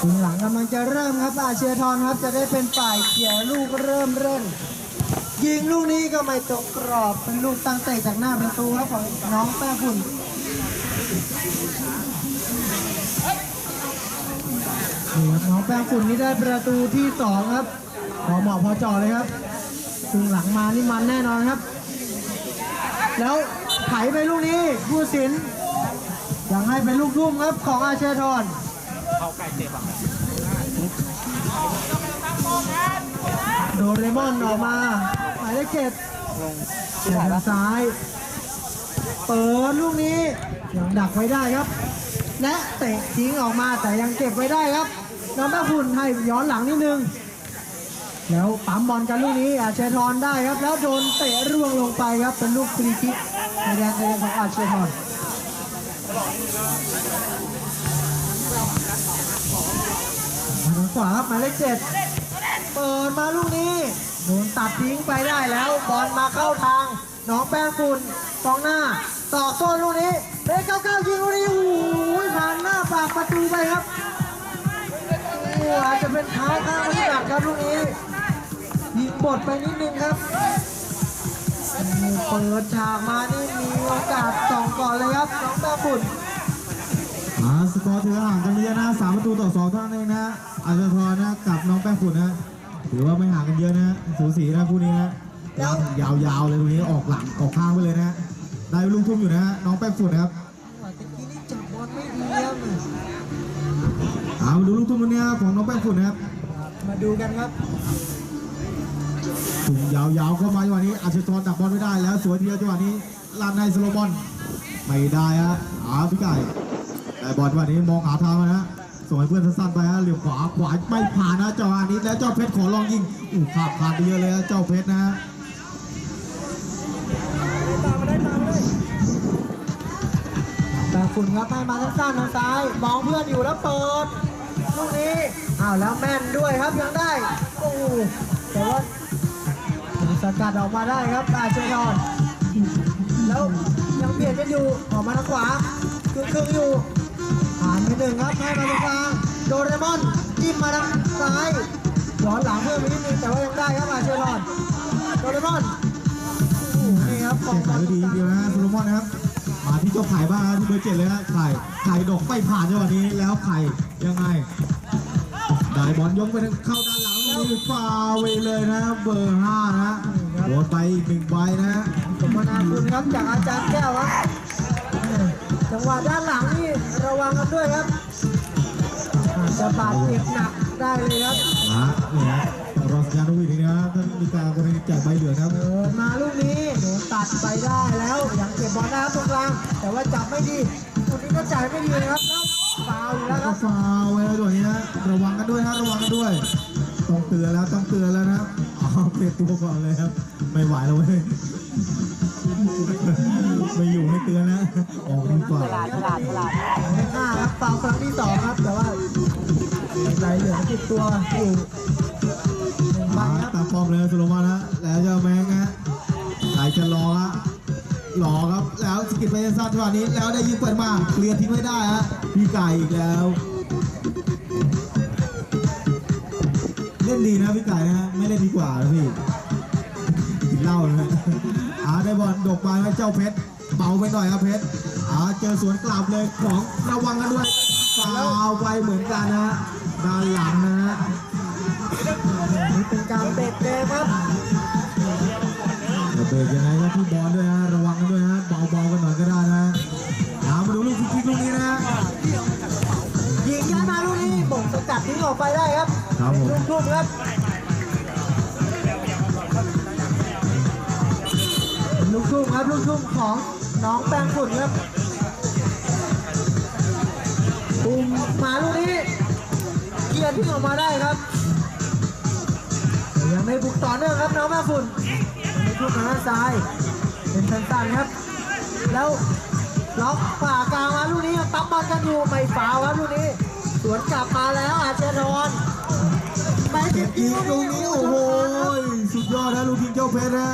ถึงหลังกำลังจะเริ่มครับอาเชียร์ทอนครับจะได้เป็นฝ่ายเกี่ยวลูกเริ่มเล่น ยิงลูกนี้ก็ไม่ตกกรอบเป็นลูกตั้งเตะจากหน้าประตูครับของน้องแป้ฝุ่นนี่ครับน้องแป้งฝุ่นนี่ได้ประตูที่สองครับพอเหมาะพอจ่อเลยครับถึงหลังมานี่มันแน่นอนครับ แล้วไถไปลูกนี้ผู้สินยังให้เป็นลูกทุ่มครับของอาเชยร์ทอน เข้าใกล้เจ็บอะโดเรมอนออกมาหมายเลขเจ็ดลงเสียทางซ้าย เปิดลูกนี้ยังดักไว้ได้ครับ และเตะทิ้งออกมาแต่ยังเก็บไว้ได้ครับน้องแม่ฝุ่นให้ย้อนหลังนิดนึง แล้วปั๊มบอลกันลูกนี้อาเชยร์ทอนได้ครับ แล้วโดนเตะร่วงลงไปครับเป็นลูกฟรีคิกในแดนเองของอาเชยร์ทอนมาทาง ขวาครับหมายเลขเจ็ดเปิดมาลูกนี้โดนตัดทิ้งไปได้แล้วบอลมาเข้าทางน้องแป้งฝุ่นกองหน้าต่อโซ่ลูกนี้เลขเก้าเก้ายิงลูกนี้โอ้โหผ่านหน้าปากประตูไปครับอ้าจจะเป็นเท้าข้างมันหนักครับลูกนี้ยิงบดไปนิดนึงครับเปิดฉากมานี่มีโอกาสสองก่อนเลยครับน้องแป้งฝุ่น อ่าสกอร์ถือห่างกันไม่เยอะนะสามประตูต่อสองเท่านั้นเองนะอัลเทอร์ทอนนะกับน้องแป้งฝุ่นนะถือว่าไม่ห่างกันเยอะนะสูสีนะคู่นี้นะแล้วยาวๆเลยตรงนี้ออกหลังออกข้างไปเลยนะได้ลูกทุ่มอยู่นะฮะน้องแป้งฝุ่นนะครับตะกี้นี่จับบอลไม่ดีครับเอามาดูลูกทุ่มตรงนี้ของน้องแป้งฝุ่นนะครับ มาดูกันครับถุงยาวๆเข้ามาจังหวะนี้อัลเทอร์ทอนดับบอลไม่ได้แล้ว สวยทีเดียวจังหวะนี้ลั่นให้สโลบอลไม่ได้ฮะอาพี่ไก่ แต่บอลจังหวะนี้มองหาทางนะส่งให้เพื่อนสั้นๆไปฮะเหลี่ยมขวาขวาไม่ผ่านนะจังหวะนี้แล้วเจ้าเพชรขอลองยิงอู้ขาดขาดไปเยอะเลยฮะเจ้าเพชรนะฮะแต่ฝุ่นครับให้มาสั้นๆทางซ้าย มองเพื่อนอยู่แล้วเปิดลูกนี้อ้าวแล้วแม่นด้วยครับยังได้โอ้แต่ว่าสกัดออกมาได้ครับอาเชยอนแล้วยังเบียดกันอยู่ออกมาทางขวาครึ่งครึ่งอยู่านไปหนึ่งครับให้มาตรงกลางโดเรมอนจิ้มมาทางซ้ายย้อนหลังเพิ่มไปนิดนึงแต่ว่ายังได้ครับอาเชยอนโดเรมอนโอ้โหนี่ครับขอแก้งไขได้ดีทีเดียวนะฮะโซโลมอนนะครับมาที่เจ้าไข่บ้างฮะที่เบอร์เจ็ดเลยฮะไข่ไข่ดอกไม่ผ่านจังหวะนี้แล้วไข่ยังไงได้บอลยกไปเข้าด้านหลังนี่ฟาวเวเลยนะเบอร์ห้านะโดนไปอีกหนึ่งใบนะฮะสมนาคุณครับจากอาจารย์แก้วครับ จังหวะด้านหลังนี่ระวังกันด้วยครับอาจจะบาดเจ็บหนักได้เลยครับมาเนี่ยฮะรอสัญญาณนกหวีดนี่นะท่านมีการกรณีแจกใบเหลืองนะครับเดินมาลูกนี้โดนตัดไปได้แล้วยังเก็บบอลได้ครับตรงกลาง แต่ว่าจับไม่ดีคนนี้ก็จ่ายไม่ดีนะครับแล้วฟาวอยู่แล้วคก็รับฟาวเวเลยตัวนี้นะระวังกันด้วยฮะระวังกันด้วย ต้องเตือนแล้วต้องเตือนแล้วนะอ๋อเปลี่ยนตัวก่อนเลยครับ ไม่ไหวแล้วเว้ย ดีกว่าตลาดตลาดตลาดเลขห้าครับฟาวครั้งที่สองครับ แต่ว่าใบเหลือติดตัวอยู่หนึ่งใบมาครับตามป้อมเลยสุลมานะแล้วเจ้าแมงฮะใครจะรอฮะรอครับ แล้วสกิดไปสั้นจังหวะนี้แล้วได้ยิงเปิดมาเคลียร์ทิ้งไม่ได้ฮะพี่ไก่อีกแล้ว เล่นดีนะพี่ไก่นะฮะไม่เล่นดีกว่านะพี่กินเหล้านะฮะอาได้บอลดกมาให้เจ้าเพชรเบาไปหน่อยครับเพชราเจอสวนกลับเลยของระวังกันด้วยฟาวไปเหมือนกันนะฮะด้านหลังนะฮะนี่เป็นการเตะเกมครับจะเบรกยังไงก็ที่บอลด้วยฮะระวังกันด้วยฮะเบาๆกันหน่อยก็ได้นะเอามาดูลูกฟรีคิกลูกนี้นะยิงย้ายมาลูกนี้บ่งสกัดทิ้งออกไปได้ครับครับผมลูกทุ่มครับลูกทุ่มครับลูกทุ่มของน้องแป้งฝุ่นครับ ปุ่มมาลูกนี้เกียร์ทิ้งออกมาได้ครับแต่ยังไม่บุกต่อเนื่องครับน้องแม่ฝุ่นในทุ่มทางด้านซ้าย เป็นสั้นๆครับ แล้วล็อกฝ่ากลางมาลูกนี้ปั๊บบอลกันอยู่ไม่ฟาวครับลูกนี้สวนกลับมาแล้วอาจจะโดนไปเก็เก็บบอีอีกกลูลูกกนี้นี้โอ้โอ้โหโหสุดยอดนะลูกยิงเจ้าเพชรนะ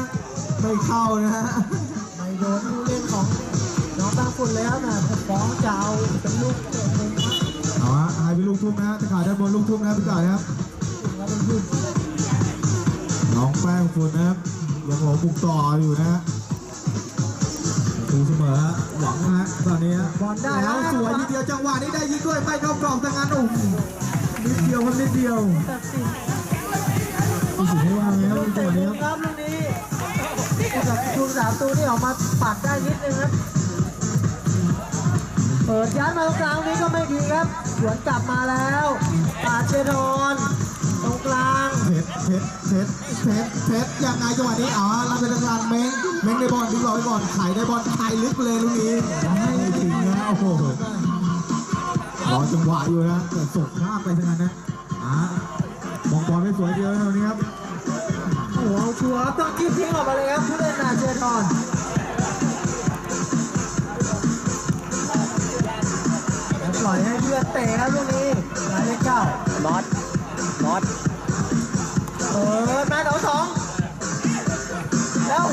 ไม่เข้านะฮะไม่โดนผู้เล่นของน้องตาฝุ่นแล้วนะฟ้องจะเอาเป็นลูก เตะมุมครับเอาฮะให้ไปลูลูกทุ่งนะตะข่ายด้านบนลูกทุ่งนะพี่ไก่นะครับน้องแป้งฝุ่นนะครับยังหลงบุกต่ออยู่นะฮะดูเสมอฮะหวังนะฮะตอนนี้ฮะบอลได้แล้วสวยทีเดียวจังหวะนี้ได้ยิงด้วยไม่เข้ากรอบแต่งานโอ้โหนิดเดียวครับนิดเดียวตัดสินรู้สึกให้ว่าไงครับลูกจังเตะหวะมุนี้มครับครับลูกนี้กับทุนสามตัวนี่ออกมาปัดได้นิดนึงครับ เปิดยัดมาตรงกลางนี้ก็ไม่ดีครับ สวนกลับมาแล้วปาเชทอนตรงกลาง เพชรเพชรเพชรเพชรเพชรยังไงจังหวะนี้อ๋อรับเป็นกลางเม้งเม้งในบอลดึงหลอกไปก่อนไข่ได้บอลไข่ลึกเลยลูกนี้ไม่ถึงนะโอ้โหรอจังหวะอยู่นะแต่ส่งข้ามไปทั้งนั้นนะอ่ามองบอลไม่สวยเดียวนะตรงนี้ครับโอ้โหเอาชัวร์ต้องจิ้มทิ้งออกมาเลยครับผู้เล่นนาเชทอน ปล่อยให้เพื่อนเตะครับลูกนี้หมายเลขเก้าน็อตน็อตเปิดมาเสาสองแล้ว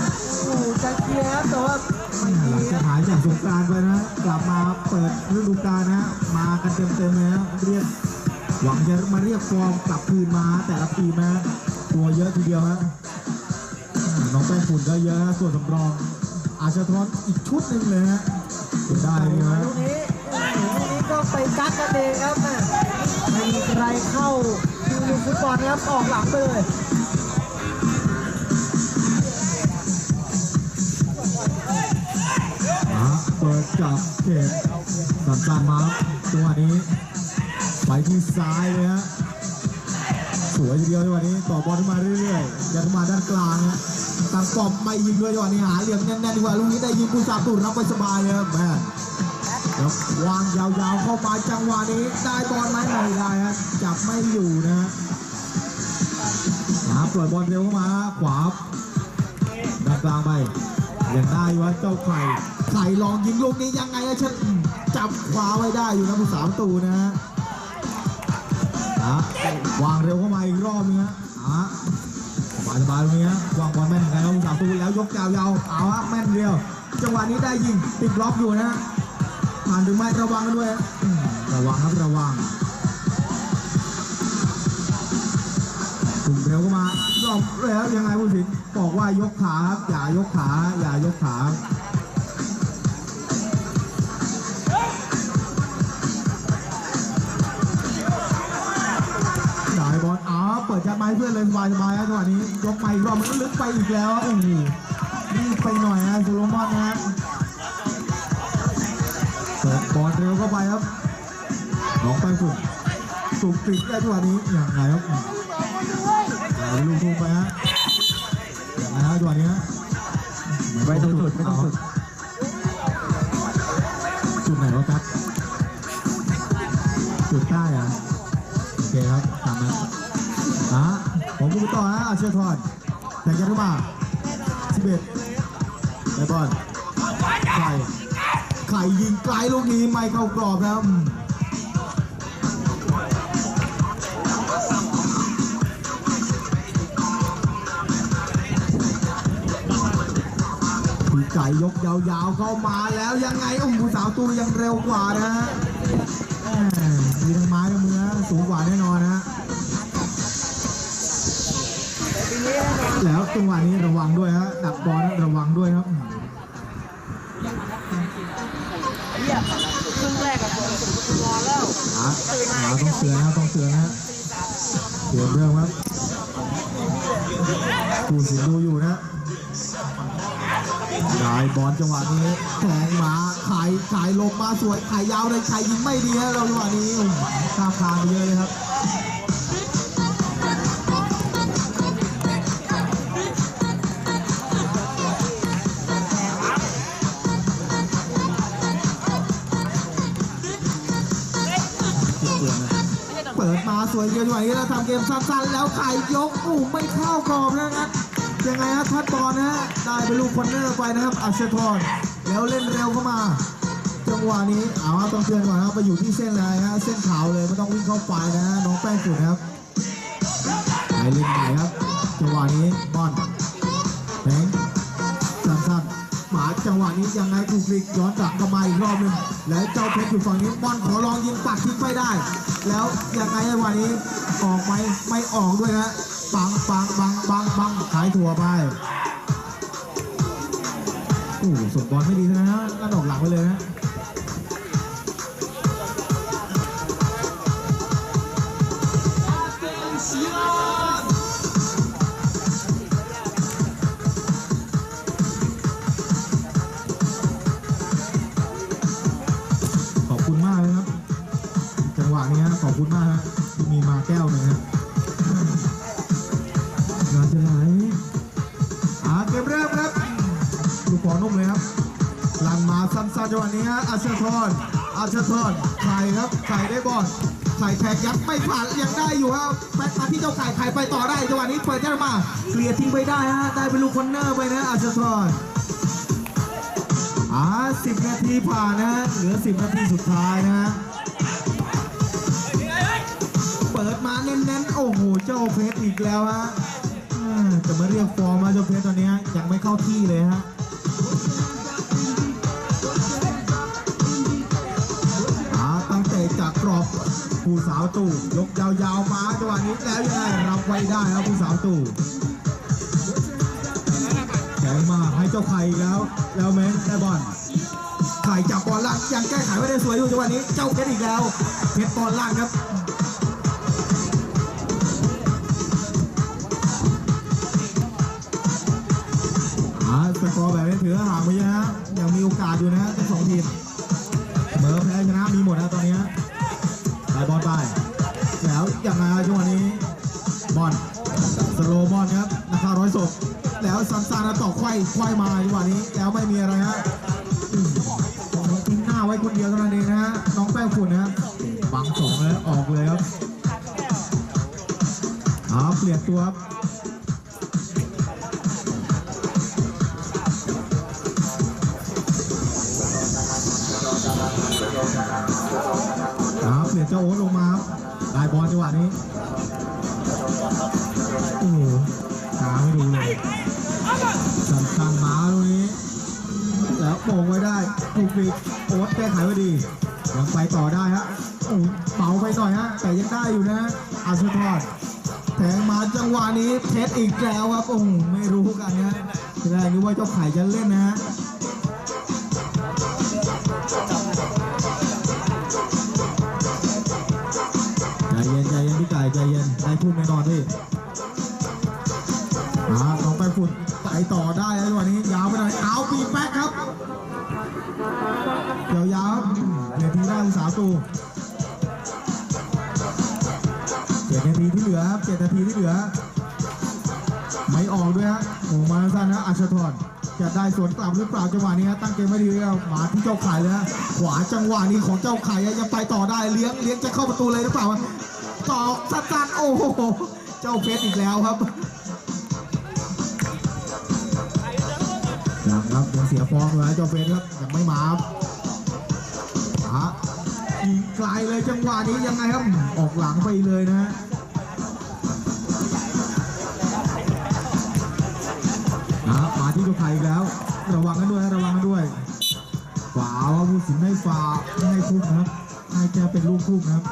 โอ้โหจะเคลียร์ครับแต่ว่าไม่หดีลังคจารักบหายจากสงกรารไปนะ กลับมาเปิดฤดูกาลนะ มากันเต็มๆเลยนะเรียกหวังจะมาเรียกฟอร์มกลับคืนมาแต่ละทีมนะตัวเยอะทีเดียวฮะอ่าน้องแป้งฝุ่นก็เยอะนะส่วนสำรอง อาชาทอนอีกชุดหนึ่งเลยฮะเก็บได้เลยนะลูกนี้ อ้โหลูกนี้ก็ไปกักกันเองครับมีใครเข้าทีมฟุตบอลนะครับออกหลังไปเลยเปิดจับเขตสั้นมาจังหวะนี้ ไปที่ซ้ายเลยฮะสวยทีเดียวจังหวะนี้ต่อบอลมาเรื่อยๆยันมาด้านกลางฮะตั้งปอมไม่ยิงด้วยจังหวะนี้หาเหลี่ยมแน่นๆดีกว่าลูกนี้ได้ยิงกุซาตุรับไปสบายเลยครับแม่ แล้ววางยาวๆเข้ามาจังหวะนี้ได้บอลไหมไม่ได้ฮะจับไม่อยู่นะฮะหาปล่อยบอลเร็วเข้ามาขวาด้านกลางไปยังได้อยู่วะเจ้าไข่ไข่ลองยิงลูกนี้ยังไงอะฉันจับคว้าไว้ได้อยู่นะผู้สามตูนะฮะวางเร็วเข้ามาอีกรอบนึงฮะอะสบายสบายตรงนี้วางบอลแม่นเหมือนกันครับผู้สามตูแล้วยกยาวๆเอาฮะแม่นเดียว จังหวะนี้ได้ยิงติดบล็อกอยู่นะฮะ ผ่านหรือไม่ระวังกันด้วยฮะอืมระวังครับระวังถุงเร็วเข้ามารอบเลยครับยังไงผู้สินบอกว่ายกขาครับอย่ายกขาอย่ายกขาจ่ายบอลอ๋อเปิดจับไม้เพื่อนเลยสบายสบายๆนะจังหวะนี้ยกไปอีกรอบมันก็ลึกไปอีกแล้วโอ้โหรีบไปหน่อยนะโเร็วเข้าไปครับน้องไปสุดสุกติดได้จังหวะนี้อย่างไรครับเอาลูกทุ่งไปฮะอย่างไรฮะจังหวะนี้ฮะไม่ต้องสุดไม่ต้องสุดจุดไหนวะครับจุดใต้เหรอะโอเคครับตามนั้นอะผมพูดต่อนะอาเชียร์ทอนแต่งกันขึ้นมาสิบเอ็ดไอบอลไข่ไข่ ยิงไกลลูกนี้ไม่เข้ากรอบครับพี่ไก่ยกยาวๆเข้ามาแล้วยังไงอุ้มผู้สาวตูยังเร็วกว่านะฮะมีทั้งไม้ทั้งมือสูงกว่าแน่นอนนะฮะแล้วจังหวะนี้ระวังด้วยฮะดักบอลระวังด้วยครับ ครึ่งแรกกับผมรอแล้วหาหาต้องเตือนนะต้องเตือนนะเตือนเรื่องครับผู้สินดูอยู่นะได้บอลจังหวะนี้แทงมาขายขายลงมาสวยขายยาวเลยขายยิงไม่ดีฮะเราจังหวะนี้อุ้มข้ามคาไปเยอะเลยครับ มาสวยเกินไหวแล้วทำเกมสั้นๆ แล้วไข่ยกอู้ไม่เข้ากรอบนะครับยังไงฮะทัดบอลนะฮะได้ไปลูกคอนเนอร์ไปนะครับอัชทรแล้วเล่นเร็วเข้ามา จังหวะนี้เอาฮะต้องเตือนก่อนนะครับไปอยู่ที่เส้นเลยฮะเส้นขาวเลยไม่ต้องวิ่งเข้าไปนะฮะน้องแป้งฝุ่นครับไปเล่นใหม่ครับจังหวะนี้บอลแบงสั้นๆหมาจังหวะนี้ยังไงถูกฟลิกย้อนกลับเข้ามาอีกรอบหนึงแล้วเจ้าเพชรอยู่ฝั่งนี้บอลขอลองยิงปักทิ้งไปได้ แล้วยังไงจังหวะนี้ออกไปไม่ออกด้วยนะปังปังปังปังปังขายถั่วไปโอ้โหส่งบอลไม่ดีนะฮะกระดกหลังไปเลยนะ อาเชทอนไข่ครับไข่ได้บอลไข่แทกยัดไม่ผ่านยังได้อยู่ครับแบ็คมาที่เจ้าไข่ไข่ไปต่อได้จังหวะนี้เปิดได้มาเคลียร์ทิ้งไปได้ฮะได้เป็นลูกคอนเนอร์ไปนะอาเชทอนอ่าสิบนาทีผ่านนะเหลือสิบนาทีสุดท้ายนะเปิดมาเน้นๆโอ้โหเจ้าเพชรอีกแล้วฮะอ่าจะมาเรียกฟอร์มมาเจ้าเพชรตอนนี้ยังไม่เข้าที่เลยฮะ จากกรอบผู้สาวตู่ยกยาวๆมาจังหวะนี้แล้วยังไงรับไว้ได้ครับผู้สาวตู่แข็งมาให้เจ้าไข่แล้วแล้วเม้นได้บอลไข่จับบอลล่างยังแก้ไขไม่ได้สวยอยู่จังหวะนี้เจ้าเพชรอีกแล้วเพชรบอลล่างครับอ่าสกอร์แบบนี้ถือห่างไปเยอะฮะยังมีโอกาสอยู่นะทั้งสองทีมเสมอแพ้ชนะมีหมดนะตอนนี้ ฮะได้บอลไปแล้วยังไงฮะจังหวะนี้บอลสโลว์บอลครับนะครับร้อยศพแล้วซันซานะต่อไขว้ไขว้มาจังหวะนี้ แล้วไม่มีอะไรฮะอืมทิ้งหน้าไว้คนเดียวเท่านั้นเองนะฮะน้องแป้งฝุ่นนะฮะบังสองแล้วออกเลยครับเอาเปลี่ยนตัวครับ เอาเปลี่ยเจ้าโอ๊ตลงมาครับได้บอลจังหวะนี้โอ้โหหาไม่ดูเลยสำคัญหมาตรงนี้ แล้วโป่งไว้ได้ถูกปีกโอ๊ตแก้ไขไว้ดียังไปต่อได้ฮะเป่าไปหน่อยฮะแต่ยังได้อยู่นะอาสุทอดแทงมาจังหวะนี้เพชรอีกแล้วครับโอ้ไม่รู้กันนะจะได้นึกว่าเจ้าไข่จะเล่นนะฮะ ก่ใจเย็นได้พูดแน่นอนพี่อ่าน้องไปฝุ่นไปต่อได้แล้ววันนี้ยาวไปหน่อยเอาปีแป๊กครับเดี๋ยวยาวๆนาทีได้สาหตูเจ็ดนาทีที่เหลือครับเจ็ดนาทีที่เหลือ ไม่ออกด้วยฮะโอ้มาสั้นนะอัชทรจะได้สวนกลับหรือเปล่าจังหวะนี้ฮะตั้งเกมไม่ดีแล้วมาที่เจ้าไข่เลยขวาจังหวะนี้ของเจ้าไข่ยังไปต่อได้เลี้ยงเลี้ยงจะเข้าประตูเลยหรือเปล่า ต่อสั้นๆโอ้โห เจ้าเพชรอีกแล้วครับยังครับยังเสียฟอร์มอยู่นะเจ้าเพชรครับยังไม่มาครับอะยิงไกลเลยจังหวะนี้ยังไงครับ ออกหลังไปเลยนะฮะมาที่ตัวไทยอีกแล้ว ระวังกันด้วยนะระวังกันด้วยฝาว่าผู้สินให้ฝาไม่ให้ทุ่มครับให้แกเป็นลูกทุ่มครับ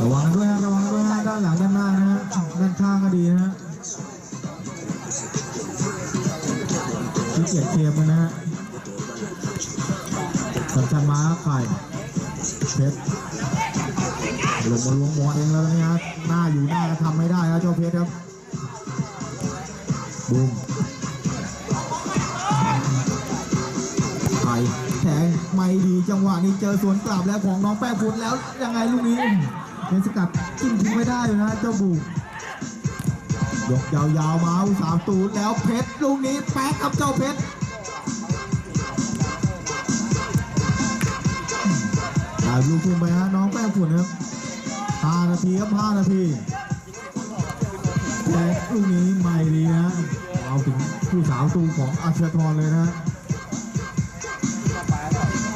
ระวังด้วยฮะระวังด้วยฮะด้านหลังด้านหน้านะฮะด้านข้างก็ดีนะฮะที่เกียดเกมนนะฮะสัญมาครับไข่เพชรลงมาลวงบอลเองแล้วนะฮะหน้าอยู่หน้าทำไม่ได้ครับเจ้าเพชรครับบูมไข่แทงไม่ดีจังหวะนี้เจอสวนกลับแล้วของน้องแป้งฝุ่นแล้วยังไงลูกนี้ เป็นสกัดจิ้มทิ้งไม่ได้อยู่นะเจ้าบูยกยาวๆมาอุตสามตูนแล้วเพชรลูกนี้แป๊กกับเจ้าเพชรด้ลูกทุ่มไปฮะน้องแป้งฝุ่นครับ5นาทีครับ5นาทีและลูกนี้ไม่ดีนะเอาถึงผู้สาวตูของอาชญาทรเลยนะ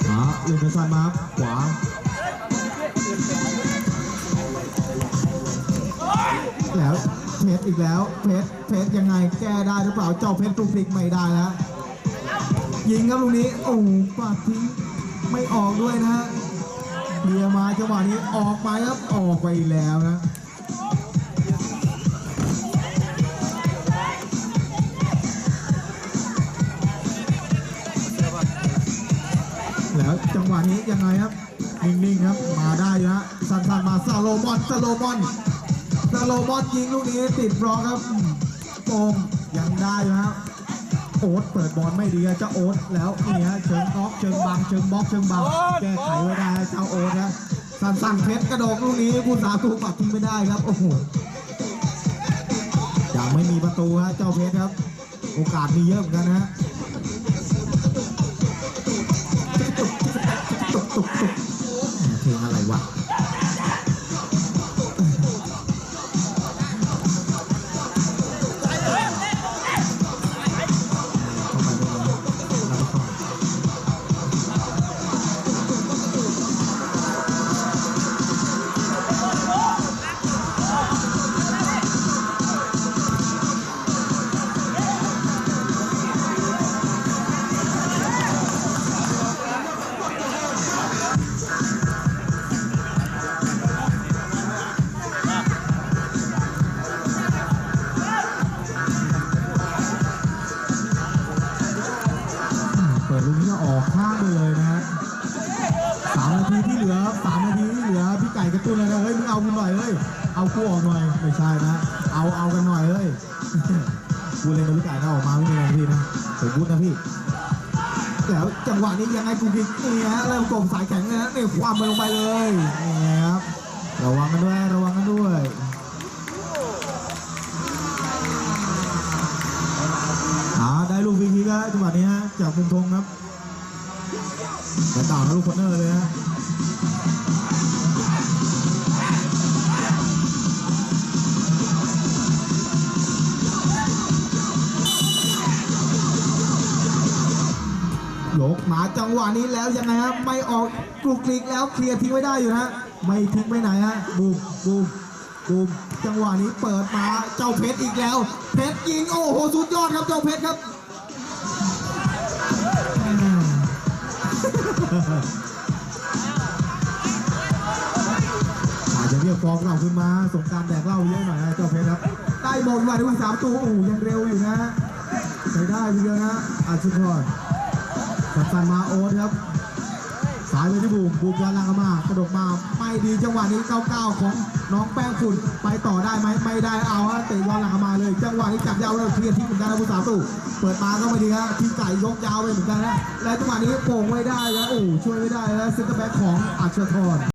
หาเล่นกระสันมาขวา แล้วเพชรอีกแล้วเพชรเพชรยังไงแก้ได้หรือเปล่าเจ้าเพชรตุกติกไม่ได้แล้วยิงครับลูกนี้โอ้ปาดทิ้งไม่ออกด้วยนะฮะเคลียร์มาจังหวะนี้ออกไปครับออกไปแล้วนะแล้วจังหวะนี้ยังไงครับ นิ่งๆครับ มาได้อยู่ฮะสั้นๆมาซาโลมอนซาโลมอน โลมอนยิงลูกนี้ติดบล็อกครับอืมโป่งยังได้อยู่ฮะโอ๊ตเปิดบอลไม่ดีอะเจ้าโอ๊ตแล้วนี่ฮะเชิงบล็อกเชิงบังเชิงบล็อกเชิงบังแก้ไขไว้ได้เจ้าโอ๊ตนะสั้นๆเพชรกระโดดลูกนี้ผู้สาตูปัดทิ้งไม่ได้ครับโอ้โหยังไม่มีประตูฮะเจ้าเพชรครับ โอกาสมีเยอะเหมือนกันนะฮะตุกตุกตุกเพลงอะไรวะ เอากูออกหน่อยไม่ใช่นะ เอาเอากันหน่อยเฮ้ยกูเล่นกับพี่ไก่ก็ออกมาไม่มีอะไรพี่นะสมบูรณ์นะพี่แล้วจังหวะนี้ยังไงกูกิกนี่ฮะเริ่มกลมสายแข็งเลยนะนี่ความมันลงไปเลยนี่ครับระวังกันด้วยระวังกันด้วยอาได้ลูกฟรีคิกแล้วจังหวะนี้ฮะจากมุมธงครับแต่ต่างนะลูกคอนเนอร์เลยฮะ ยกมาจังหวะนี้แล้วยังไงฮะไม่ออกกลุกกลิกแล้วเคลียร์ทิ้งไว้ได้อยู่นะฮะไม่ทิ้งไปไหนฮะบูมบูมบูมจังหวะนี้เปิดมาเจ้าเพชรอีกแล้ว เพชรยิงโอ้โหสุดยอดครับเจ้าเพชรครับอาจจะเรียกฟอร์มเราขึ้นมาสงกรารแดกเหล้าเยอะหน่อยนะเจ้าเพชรครับได้บอลมาด้วยสามตัวโอ้โหยังเร็วอยู่นะใช้ได้ทีเดียวนะอาชุพร สันมาโอ๊ตครับ สายไปที่บูมบูมย้อนหลังเข้ามากระโดดมาไม่ดีจังหวะนี้99ของน้องแป้งฝุ่นไปต่อได้ไหมไม่ได้เอาฮะเตะย้อนหลังเข้ามาเลย จังหวะนี้จับยาวแล้วเคลียร์ที่เหมือนกันนะผู้สาวตู่เปิดมาก็ไม่ดีฮะที่ไก่ยกยาวไปเหมือนกันนะและจังหวะนี้โป่งไม่ได้แล้วโอ้ช่วยไม่ได้แล้วเซนเตอร์แบ็คของอัชรทร